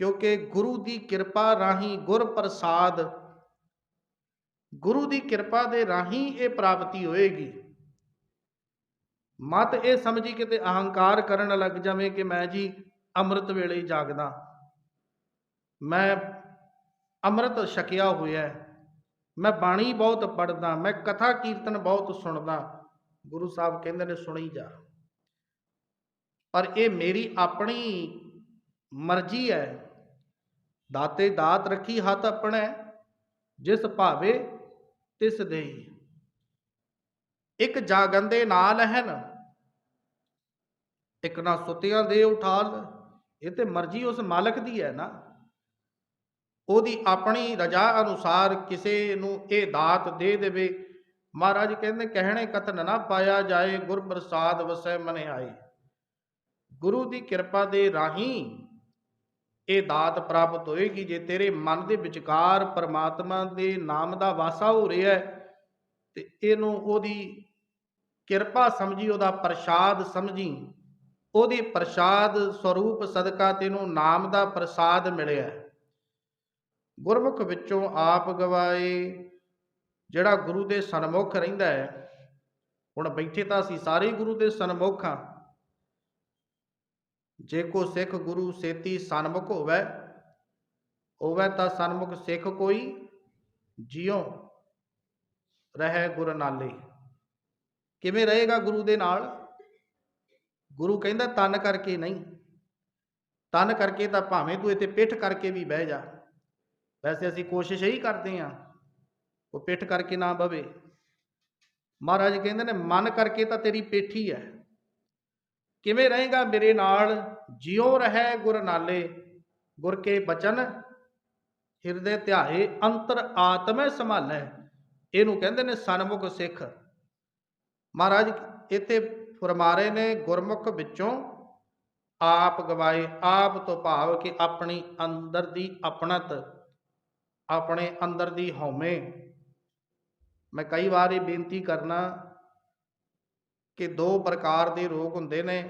ਕਿਉਂਕਿ ਗੁਰੂ ਦੀ ਕਿਰਪਾ ਰਾਹੀਂ ਗੁਰ ਪ੍ਰਸਾਦ, ਗੁਰੂ ਦੀ ਕਿਰਪਾ ਦੇ ਰਾਹੀਂ ਇਹ ਪ੍ਰਾਪਤੀ ਹੋਏਗੀ। ਮਤ ਇਹ ਸਮਝੀ ਕਿਤੇ ਅਹੰਕਾਰ ਕਰਨ ਲੱਗ ਜਾਵੇ ਕਿ ਮੈਂ ਜੀ ਅੰਮ੍ਰਿਤ ਵੇਲੇ ਹੀ ਜਾਗਦਾ। ਮੈਂ ਅੰਮ੍ਰਿਤ ਛਕਿਆ ਹੋਇਆ ਹੈ। ਮੈਂ ਬਾਣੀ ਬਹੁਤ ਪੜਦਾ ਮੈਂ ਕਥਾ ਕੀਰਤਨ ਬਹੁਤ ਸੁਣਦਾ। ਗੁਰੂ ਸਾਹਿਬ ਕਹਿੰਦੇ ਨੇ ਸੁਣੀ ਜਾ। ਪਰ ਇਹ ਮੇਰੀ ਆਪਣੀ ਮਰਜ਼ੀ ਹੈ। ਦਾਤੇ ਦਾਤ ਰੱਖੀ ਹੱਥ ਆਪਣਾ, ਜਿਸ ਭਾਵੇ ਤਿਸ ਦੇਈ। ਇੱਕ ਜਾਗੰਦੇ ਨਾਲ ਹਨ ਇੱਕ ਨਾ ਸੁੱਤਿਆਂ ਦੇ ਉਠਾਲ, ਇਹ ਤੇ ਮਰਜ਼ੀ ਉਸ ਮਾਲਕ ਦੀ ਹੈ ਨਾ। ਉਹਦੀ ਆਪਣੀ ਰਜਾ ਅਨੁਸਾਰ ਕਿਸੇ ਨੂੰ ਇਹ ਦਾਤ ਦੇ ਦੇਵੇ। ਮਹਾਰਾਜ ਕਹਿੰਦੇ, ਕਹਿਣੇ ਕਤਨ ਨਾ ਪਾਇਆ ਜਾਏ, ਗੁਰ ਪ੍ਰਸਾਦ ਵਸੈ ਮਨੇ ਆਏ ਗੁਰੂ ਦੀ ਕਿਰਪਾ ਦੇ ਰਾਹੀਂ ਇਹ ਦਾਤ ਪ੍ਰਾਪਤ ਹੋਏਗੀ ਜੇ ਤੇਰੇ ਮਨ ਦੇ ਵਿਚਕਾਰ ਪਰਮਾਤਮਾ ਦੇ ਨਾਮ ਦਾ ਵਾਸਾ ਹੋ ਰਿਹਾ ਹੈ, ਤੇ ਇਹਨੂੰ ਉਹਦੀ ਕਿਰਪਾ ਸਮਝੀ, ਉਹਦਾ ਪ੍ਰਸਾਦ ਸਮਝੀ, ਉਹਦੇ ਪ੍ਰਸਾਦ ਸਰੂਪ ਸਦਕਾ ਤੈਨੂੰ ਨਾਮ ਦਾ ਪ੍ਰਸਾਦ ਮਿਲਿਆ ਗੁਰਮੁਖ ਵਿੱਚੋਂ ਆਪ ਗਵਾਏ, ਜਿਹੜਾ ਗੁਰੂ ਦੇ ਸਨਮੁਖ ਰਹਿੰਦਾ ਹੈ। ਹੁਣ ਬੈਠੇ ਤਾਂ ਅਸੀਂ ਸਾਰੇ ਗੁਰੂ ਦੇ ਸਨਮੁਖ ਹਾਂ। ਜੇ ਕੋ ਸਿੱਖ ਗੁਰੂ ਸੇਤੀ ਸਨਮੁਖ ਹੋਵੇ ਹੋਵੇ ਤਾਂ ਸਨਮੁਖ ਸਿੱਖ ਕੋਈ ਜਿਉ ਰਹਿ ਗੁਰ ਨਾਲੇ ਕਿਵੇਂ ਰਹੇਗਾ ਗੁਰੂ ਦੇ ਨਾਲ ਗੁਰੂ ਕਹਿੰਦਾ ਤਨ ਕਰਕੇ ਨਹੀਂ ਤਨ ਕਰਕੇ ਤਾਂ ਭਾਵੇਂ ਤੂੰ ਇੱਥੇ ਪਿੱਠ ਕਰਕੇ ਵੀ ਬਹਿ ਜਾ ਵੈਸੇ ਅਸੀਂ ਕੋਸ਼ਿਸ਼ ਇਹੀ ਕਰਦੇ ਆਂ ਉਹ ਪਿੱਠ ਕਰਕੇ ਨਾ ਬਵੇ ਮਹਾਰਾਜ ਕਹਿੰਦੇ ਨੇ ਮਨ ਕਰਕੇ ਤਾਂ ਤੇਰੀ ਪਿੱਠ ਹੀ ਹੈ ਕਿਵੇਂ ਰਹੇਗਾ ਮੇਰੇ ਨਾਲ? ਜਿਉ ਰਹਿ ਗੁਰ ਨਾਲੇ, ਗੁਰ ਕੇ ਬਚਨ, ਹਿਰਦੇ ਧਿਆਏ, ਅੰਤਰ ਆਤਮੈ ਸੰਭਾਲੈ। ਇਹਨੂੰ ਕਹਿੰਦੇ ਨੇ ਸਨਮੁਖ ਸਿੱਖ। ਮਹਾਰਾਜ, ਇੱਥੇ ਫਰਮਾ ਰਹੇ ਨੇ ਗੁਰਮੁਖ ਵਿੱਚੋਂ ਆਪ ਗਵਾਏ, ਆਪ ਤੋਂ ਭਾਵ ਕਿ ਆਪਣੀ ਅੰਦਰ ਦੀ ਆਪਣਤ, ਆਪਣੇ ਅੰਦਰ ਦੀ ਹਉਮੈ। ਮੈਂ ਕਈ ਵਾਰ ਇਹ ਬੇਨਤੀ ਕਰਨਾ ਕਿ ਦੋ ਪ੍ਰਕਾਰ ਦੇ ਰੋਗ ਹੁੰਦੇ ਨੇ।